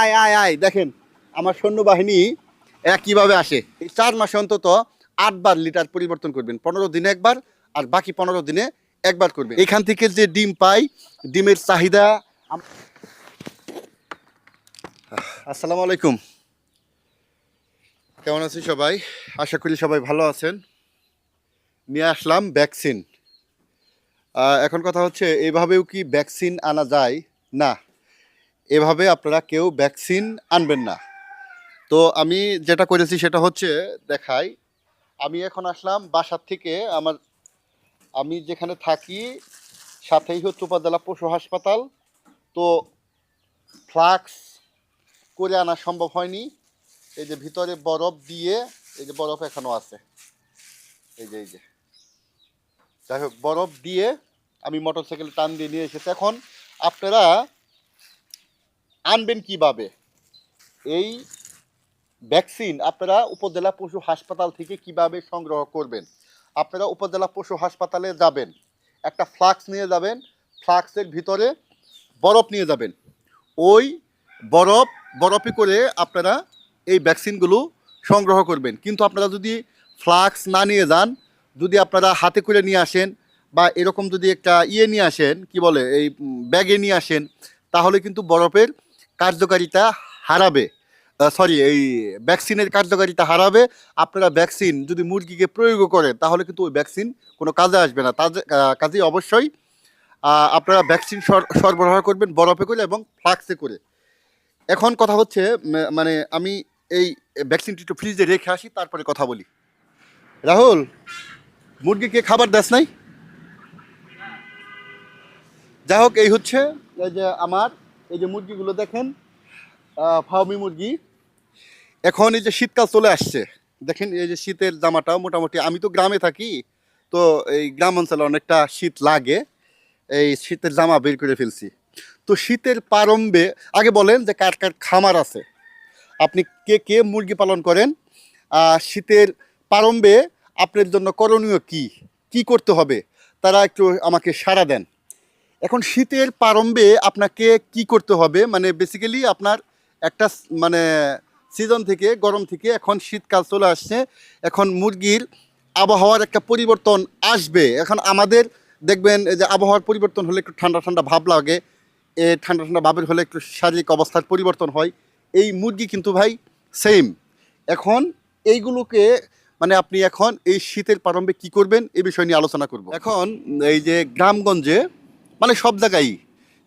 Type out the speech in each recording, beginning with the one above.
আয় আয় আয় দেখেন, আমার সৈন্যবাহিনী এরা কীভাবে আসে। এই চার মাসে অন্তত আটবার লিটার পরিবর্তন করবেন, পনেরো দিনে একবার, আর বাকি পনেরো দিনে একবার করবেন। এখান থেকে যে ডিম পাই, ডিমের চাহিদা আসসালামু আলাইকুম। কেমন আছেন সবাই? আশা করি সবাই ভালো আছেন। নিয়ে আসলাম ভ্যাকসিন। এখন কথা হচ্ছে, এভাবেও কি ভ্যাকসিন আনা যায়? না। এভাবে আপনারা কেউ ভ্যাকসিন আনবেন না। তো আমি যেটা করেছি সেটা হচ্ছে, দেখাই, আমি এখন আসলাম বাসার থেকে আমার, আমি যেখানে থাকি, সাথেই হচ্ছে উপজেলা পশু হাসপাতাল। তো ফ্লাক্স করে আনা সম্ভব হয়নি। এই যে ভিতরে বরফ দিয়ে, এই যে বরফ এখনও আছে। এই যে এই যে। যাই হোক, বরফ দিয়ে আমি মোটর সাইকেল টান দিয়ে নিয়ে এসেছি। এখন আপনারা আনবেন কীভাবে? এই ভ্যাকসিন আপনারা উপজেলা পশু হাসপাতাল থেকে কীভাবে সংগ্রহ করবেন? আপনারা উপজেলা পশু হাসপাতালে যাবেন, একটা ফ্লাক্স নিয়ে যাবেন, ফ্লাক্সের ভিতরে বরফ নিয়ে যাবেন। ওই বরফ, বরফে করে আপনারা এই ভ্যাকসিনগুলো সংগ্রহ করবেন। কিন্তু আপনারা যদি ফ্লাক্স না নিয়ে যান, যদি আপনারা হাতে করে নিয়ে আসেন বা এরকম যদি একটা ইয়ে নিয়ে আসেন, কি বলে, এই ব্যাগে নিয়ে আসেন, তাহলে কিন্তু বরফের কার্যকারিতা হারাবে। সরি এই ভ্যাকসিনের কার্যকারিতা হারাবে। আপনারা ভ্যাকসিন যদি মুরগিকে প্রয়োগ করেন, তাহলে কিন্তু ওই ভ্যাকসিন কোনো কাজে আসবে না। কাজেই অবশ্যই আপনারা ভ্যাকসিন সর- সরবরাহ করবেন বরফে করে এবং ফ্লাক্সে করে। এখন কথা হচ্ছে মানে আমি এই ভ্যাকসিনটি একটু ফ্রিজে রেখে আসি, তারপরে কথা বলি। রাহুল, মুরগিকে খাবার দাস নাই? যাই হোক, এই হচ্ছে, এই যে আমার এই যে মুরগিগুলো দেখেন ফার্মি মুরগি। এখন এই যে শীতকাল চলে আসছে, দেখেন এই যে শীতের জামাটা মোটামুটি, আমি তো গ্রামে থাকি, তো এই গ্রাম অঞ্চলে অনেকটা শীত লাগে, এই শীতের জামা বের করে ফেলছি। তো শীতের প্রারম্ভে, আগে বলেন যে কার কার খামার আছে? আপনি কে কে মুরগি পালন করেন? শীতের প্রারম্ভে আপনার জন্য করণীয় কি? কি করতে হবে? তারা একটু আমাকে সাড়া দেন। এখন শীতের প্রারম্ভে আপনাকে কি করতে হবে? মানে বেসিক্যালি আপনার একটা মানে সিজন থেকে, গরম থেকে এখন শীতকাল চলে আসছে। এখন মুরগির আবহাওয়ার একটা পরিবর্তন আসবে। এখন আমাদের দেখবেন যে আবহাওয়ার পরিবর্তন হলে একটু ঠান্ডা ঠান্ডা ভাব লাগে। এ ঠান্ডা ঠান্ডা ভাবের হলে একটু শারীরিক অবস্থার পরিবর্তন হয়। এই মুরগি কিন্তু ভাই সেম এখন এইগুলোকে মানে আপনি এখন এই শীতের প্রারম্ভে কি করবেন? এই বিষয় নিয়ে আলোচনা করব। এখন এই যে গ্রামগঞ্জে মানে সব জায়গায়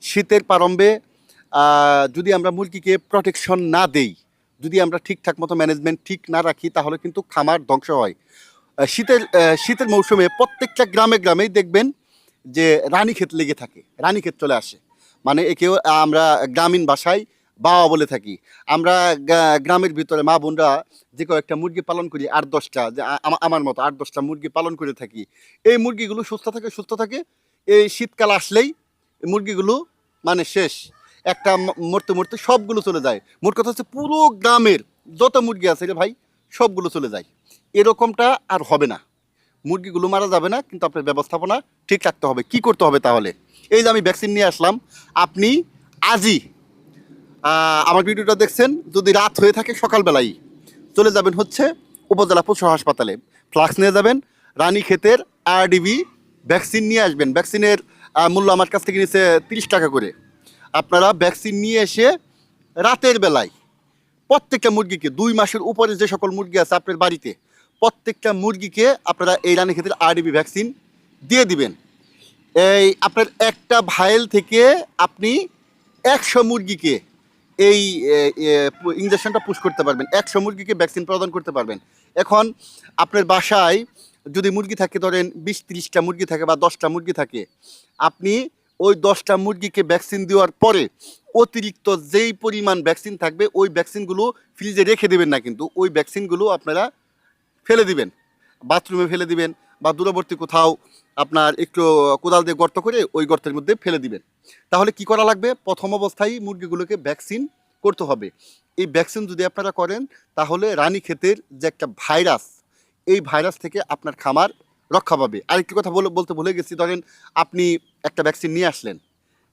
শীতের প্রারম্ভে যদি আমরা মুরগিকে প্রোটেকশন না দেই, যদি আমরা ঠিকঠাক মতো ম্যানেজমেন্ট ঠিক না রাখি, তাহলে কিন্তু খামার ধ্বংস হয়। শীতের শীতের মৌসুমে প্রত্যেকটা গ্রামে গ্রামেই দেখবেন যে রানীক্ষেত লেগে থাকে, রানীক্ষেত চলে আসে। মানে একেও আমরা গ্রামীণ ভাষায় বাবা বলে থাকি। আমরা গ্রামের ভিতরে মা বোনরা যে কয়েকটা মুরগি পালন করি, আট দশটা আমার মতো আট দশটা মুরগি পালন করে থাকি। এই মুরগিগুলো সুস্থ থাকে সুস্থ থাকে এই শীতকাল আসলেই মুরগিগুলো মানে শেষ। একটা মরতে মরতে সবগুলো চলে যায়। মোট কথা হচ্ছে পুরো গ্রামের যত মুরগি আছে রে ভাই, সবগুলো চলে যায়। এরকমটা আর হবে না। মুরগিগুলো মারা যাবে না, কিন্তু আপনার ব্যবস্থাপনা ঠিক রাখতে হবে। কি করতে হবে তাহলে? এই যে আমি ভ্যাকসিন নিয়ে আসলাম, আপনি আজই আমার ভিডিওটা দেখছেন, যদি রাত হয়ে থাকে সকালবেলাই, চলে যাবেন হচ্ছে উপজেলা পশু হাসপাতালে। ফ্লাক্স নিয়ে যাবেন, রানী ক্ষেতের আরডিবি ভ্যাকসিন নিয়ে আসবেন। ভ্যাকসিনের মূল্য আমার কাছ থেকে নিচ্ছে তিরিশ টাকা করে। আপনারা ভ্যাকসিন নিয়ে এসে রাতের বেলায় প্রত্যেকটা মুরগিকে, দুই মাসের উপরে যে সকল মুরগি আছে আপনার বাড়িতে, প্রত্যেকটা মুরগিকে আপনারা এই রানী ক্ষেতের আরডিবি ভ্যাকসিন দিয়ে দিবেন। এই আপনার একটা ভাইল থেকে আপনি একশো মুরগিকে এই ইঞ্জেকশনটা পুশ করতে পারবেন। একশো মুরগিকে ভ্যাকসিন প্রদান করতে পারবেন। এখন আপনার বাসায় যদি মুরগি থাকে ধরেন বিশ ত্রিশটা মুরগি থাকে বা দশটা মুরগি থাকে, আপনি ওই দশটা মুরগিকে ভ্যাকসিন দেওয়ার পরে অতিরিক্ত যেই পরিমাণ ভ্যাকসিন থাকবে, ওই ভ্যাকসিনগুলো ফ্রিজে রেখে দেবেন না কিন্তু, ওই ভ্যাকসিনগুলো আপনারা ফেলে দিবেন। বাথরুমে ফেলে দিবেন বা দূরবর্তী কোথাও আপনার একটু কোদাল দিয়ে গর্ত করে ওই গর্তের মধ্যে ফেলে দিবেন। তাহলে কি করা লাগবে? প্রথম অবস্থায় মুরগিগুলোকে ভ্যাকসিন করতে হবে। এই ভ্যাকসিন যদি আপনারা করেন, তাহলে রানী ক্ষেতের যে একটা ভাইরাস এই ভাইরাস থেকে আপনার খামার রক্ষা পাবে। আরেকটি কথা বলে বলতে ভুলে গেছি, ধরেন আপনি একটা ভ্যাকসিন নিয়ে আসলেন।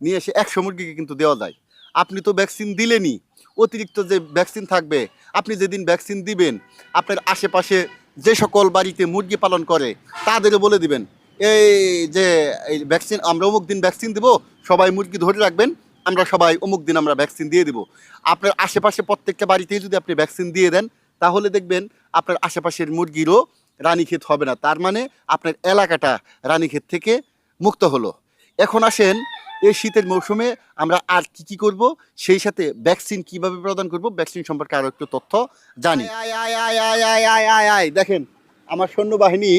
নিয়ে এসে একশো মুরগিকে কিন্তু দেওয়া যায়। আপনি তো ভ্যাকসিন দিলেনই, অতিরিক্ত যে ভ্যাকসিন থাকবে, আপনি যেদিন ভ্যাকসিন দিবেন, আপনার আশেপাশে যে সকল বাড়িতে মুরগি পালন করে, তাদেরও বলে দিবেন, এই যে, এই ভ্যাকসিন আমরা অমুক দিন ভ্যাকসিন দেবো, সবাই মুরগি ধরে রাখবেন, আমরা সবাই অমুক দিন আমরা ভ্যাকসিন দিয়ে দেবো। আপনার আশেপাশে প্রত্যেকটা বাড়িতেই যদি আপনি ভ্যাকসিন দিয়ে দেন তাহলে দেখবেন আপনার আশেপাশের মুরগিরও রানীক্ষেত হবে না তার মানে আপনার এলাকাটা রানীক্ষেত থেকে মুক্ত হলো এখন আসেন এই শীতের মৌসুমে আমরা আর কি কি করব সেই সাথে ভ্যাকসিন কীভাবে প্রদান করব ভ্যাকসিন সম্পর্কে আরও একটু তথ্য জানি দেখেন আমার সৈন্যবাহিনী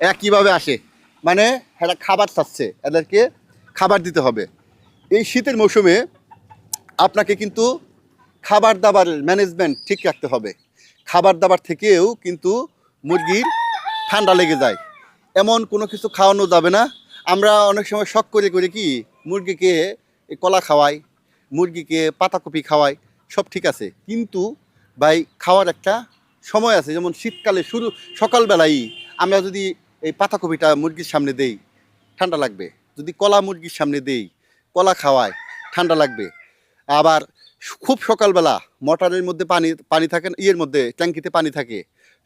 এরা কীভাবে আসে মানে এরা খাবার চাচ্ছে এদেরকে খাবার দিতে হবে এই শীতের মৌসুমে আপনাকে কিন্তু খাবার দাবার ম্যানেজমেন্ট ঠিক রাখতে হবে খাবার দাবার থেকেও কিন্তু মুরগির ঠান্ডা লেগে যায়। এমন কোনো কিছু খাওয়ানো যাবে না। আমরা অনেক সময় শখ করে করে কি মুরগিকে কলা খাওয়াই, মুরগিকে পাতাকপি খাওয়াই, সব ঠিক আছে। কিন্তু ভাই, খাওয়ার একটা সময় আছে। যেমন শীতকালে শুরু, সকালবেলাই আমরা যদি এই পাতাকপিটা মুরগির সামনে দেই, ঠান্ডা লাগবে। যদি কলা মুরগির সামনে দেই, কলা খাওয়াই, ঠান্ডা লাগবে। আবার খুব সকালবেলা মোটরের মধ্যে পানি পানি থাকে ইয়ের মধ্যে, ট্যাঙ্কিতে পানি থাকে।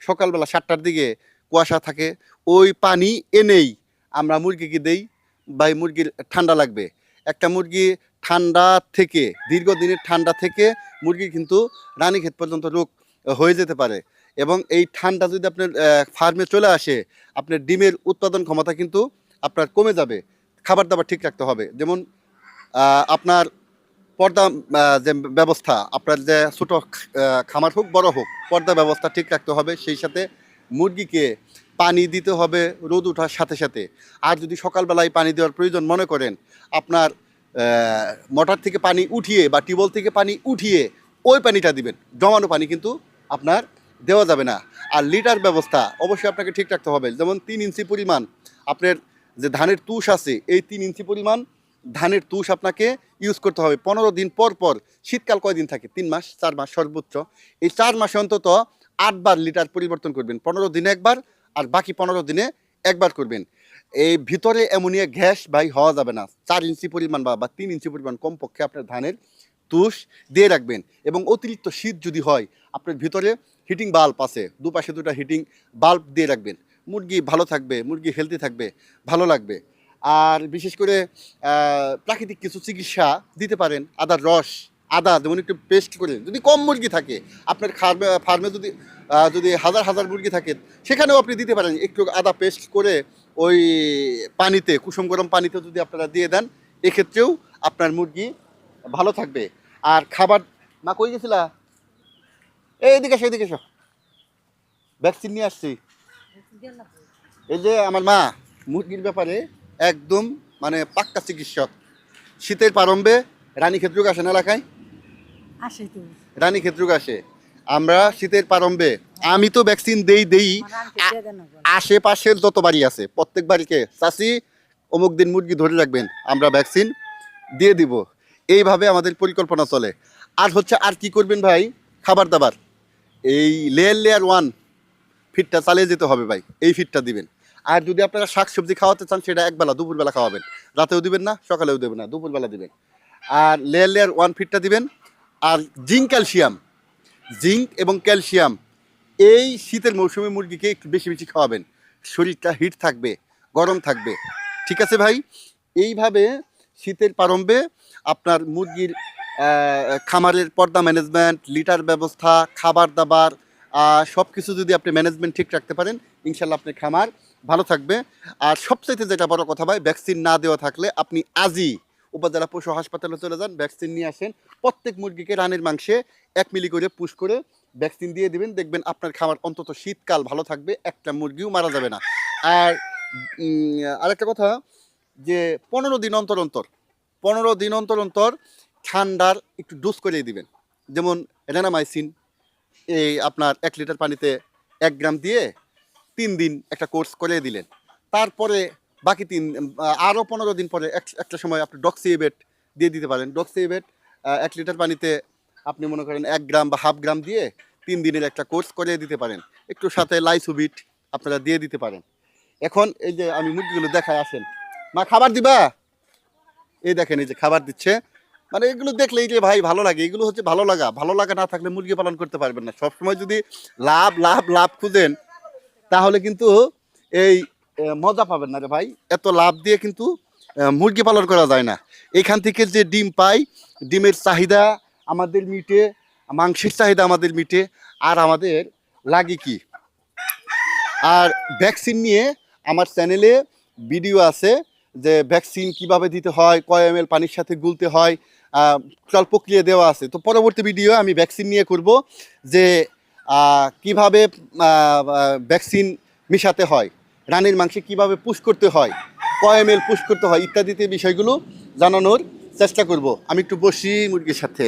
সকালবেলা সাতটার দিকে কুয়াশা থাকে, ওই পানি এনেই আমরা মুরগিকে দেই বা মুরগির ঠান্ডা লাগবে। একটা মুরগি ঠান্ডা থেকে, দীর্ঘদিনের ঠান্ডা থেকে মুরগি কিন্তু রানীক্ষেত পর্যন্ত রোগ হয়ে যেতে পারে। এবং এই ঠান্ডা যদি আপনার ফার্মে চলে আসে, আপনার ডিমের উৎপাদন ক্ষমতা কিন্তু আপনার কমে যাবে। খাবার দাবার ঠিক রাখতে হবে। যেমন আপনার পর্দা যে ব্যবস্থা, আপনার যে ছোট খামার হোক, বড় হোক, পর্দা ব্যবস্থা ঠিক রাখতে হবে। সেই সাথে মুরগিকে পানি দিতে হবে রোদ ওঠার সাথে সাথে। আর যদি সকালবেলায় পানি দেওয়ার প্রয়োজন, মনে করেন আপনার মোটর থেকে পানি উঠিয়ে বা টিউবওয়েল থেকে পানি উঠিয়ে ওই পানিটা দিবেন। জমানো পানি কিন্তু আপনার দেওয়া যাবে না। আর লিটার ব্যবস্থা অবশ্যই আপনাকে ঠিক রাখতে হবে। যেমন তিন ইঞ্চি পরিমাণ আপনার যে ধানের তুষ আছে, এই তিন ইঞ্চি পরিমাণ ধানের তুষ আপনাকে ইউজ করতে হবে। পনেরো দিন পর পর, শীতকাল কয়দিন থাকে? তিন মাস, চার মাস সর্বোচ্চ। এই চার মাসে অন্তত আটবার লিটার পরিবর্তন করবেন। পনেরো দিনে একবার, আর বাকি পনেরো দিনে একবার করবেন। এই ভিতরে অ্যামোনিয়া গ্যাস ভাই হওয়া যাবে না। চার ইঞ্চি পরিমাণ বা বা তিন ইঞ্চি পরিমাণ কমপক্ষে আপনার ধানের তুষ দিয়ে রাখবেন এবং অতিরিক্ত শীত যদি হয়, আপনার ভিতরে হিটিং বাল্ব আছে। দুপাশে দুটা হিটিং বাল্ব দিয়ে রাখবেন। মুরগি ভালো থাকবে, মুরগি হেলদি থাকবে, ভালো লাগবে। আর বিশেষ করে প্রাকৃতিক কিছু চিকিৎসা দিতে পারেন, আদার রস, আদা যেমন একটু পেস্ট করে, যদি কম মুরগি থাকে, আপনার ফার্মে ফার্মে যদি যদি হাজার হাজার মুরগি থাকে, সেখানেও আপনি দিতে পারেন, একটু আদা পেস্ট করে ওই পানিতে, কুসুম গরম পানিতে যদি আপনারা দিয়ে দেন, এক্ষেত্রেও আপনার মুরগি ভালো থাকবে। আর খাবার, মা কই গেছিলা? এই এদিকে এসো এদিকে এসো। ভ্যাকসিন নিয়ে আসছি। এই যে আমার মা, মুরগির ব্যাপারে একদম মানে পাক্কা চিকিৎসক। শীতের প্রারম্ভে রানী ক্ষেত্রুক আসেন এলাকায়? আসে তো। রানী ক্ষেত্রুক আসে। আমরা শীতের প্রারম্ভে আমি তো ভ্যাকসিন দেই দেই। আশেপাশের যত বাড়ি আছে প্রত্যেক বাড়িকে চাষি অমুক দিন মুরগি ধরে রাখবেন আমরা ভ্যাকসিন দিয়ে দিব। এইভাবে আমাদের পরিকল্পনা চলে। আর হচ্ছে আর কি করবেন ভাই? খাবার দাবার। এই লেয়ার লেয়ার ওয়ান ফিটটা চালিয়ে যেতে হবে ভাই। এই ফিটটা দিবেন। আর যদি আপনারা শাক সবজি খাওয়াতে চান, সেটা একবেলা, দুপুরবেলা খাওয়াবেন। রাতেও দিবেন না, সকালেও দেবেন না, দুপুরবেলা দিবেন। আর লেয়ার লেয়ার ওয়ান ফিটটা দিবেন। আর জিঙ্ক ক্যালসিয়াম জিঙ্ক এবং ক্যালসিয়াম এই শীতের মৌসুমে মুরগিকে একটু বেশি বেশি খাওয়াবেন। শরীরটা হিট থাকবে, গরম থাকবে। ঠিক আছে ভাই? এইভাবে শীতের প্রারম্ভে আপনার মুরগির খামারের পর্দা ম্যানেজমেন্ট লিটার ব্যবস্থা, খাবার দাবার সব কিছু যদি আপনি ম্যানেজমেন্ট ঠিক রাখতে পারেন ইনশাল্লাহ আপনার খামার ভালো থাকবে। আর সবচাইতে যেটা বড় কথা ভাই ভ্যাকসিন না দেওয়া থাকলে আপনি আজই উপজেলা পশু হাসপাতালে চলে যান ভ্যাকসিন নিয়ে আসেন। প্রত্যেক মুরগিকে রানের মাংসে এক মিলি করে পুশ করে ভ্যাকসিন দিয়ে দিবেন। দেখবেন আপনার খামার অন্তত শীতকাল ভালো থাকবে, একটা মুরগিও মারা যাবে না। আর আরেকটা কথা, যে পনেরো দিন অন্তর অন্তর, পনেরো দিন অন্তর অন্তর ঠান্ডার একটু ডোজ করে দিবেন। যেমন রেনামাইসিন এই আপনার এক লিটার পানিতে এক গ্রাম দিয়ে তিন দিন একটা কোর্স করে দিলেন। তারপরে বাকি তিন আরও পনেরো দিন পরে এক- একটা সময় আপনি ডক্সিএবেট দিয়ে দিতে পারেন। ডক্সিএবেট এক লিটার পানিতে আপনি মনে করেন এক গ্রাম বা হাফ গ্রাম দিয়ে তিন দিনের একটা কোর্স করে দিতে পারেন। একটু সাথে লাইসুবিট আপনারা দিয়ে দিতে পারেন। এখন এই যে আমি মুরগিগুলো দেখায় আসেন। মা, খাবার দিবা? এই দেখেন, এই যে খাবার দিচ্ছে। মানে এগুলো দেখলেই যে ভাই ভালো লাগে, এগুলো হচ্ছে ভালো লাগা। ভালো লাগা না থাকলে মুরগি পালন করতে পারবেন না। সবসময় যদি লাভ লাভ লাভ খুঁজেন, তাহলে কিন্তু এই মজা পাবেন না রে ভাই। এত লাভ দিয়ে কিন্তু মুরগি পালন করা যায় না। এখান থেকে যে ডিম পাই, ডিমের চাহিদা আমাদের মিটে, মাংসের চাহিদা আমাদের মিটে। আর আমাদের লাগে কি? আর ভ্যাকসিন নিয়ে আমার চ্যানেলে ভিডিও আছে। যে ভ্যাকসিন কীভাবে দিতে হয় কয় এম পানির সাথে গুলতে হয় আহ, প্রক্রিয়া দেওয়া আছে। তো পরবর্তী ভিডিও আমি ভ্যাকসিন নিয়ে করব যে কীভাবে ভ্যাকসিন মিশাতে হয় রানীর মাংসে কীভাবে পুশ করতে হয় কয় এম পুশ করতে হয় ইত্যাদিতে বিষয়গুলো জানানোর চেষ্টা করব। আমি একটু বসি মুরগির সাথে।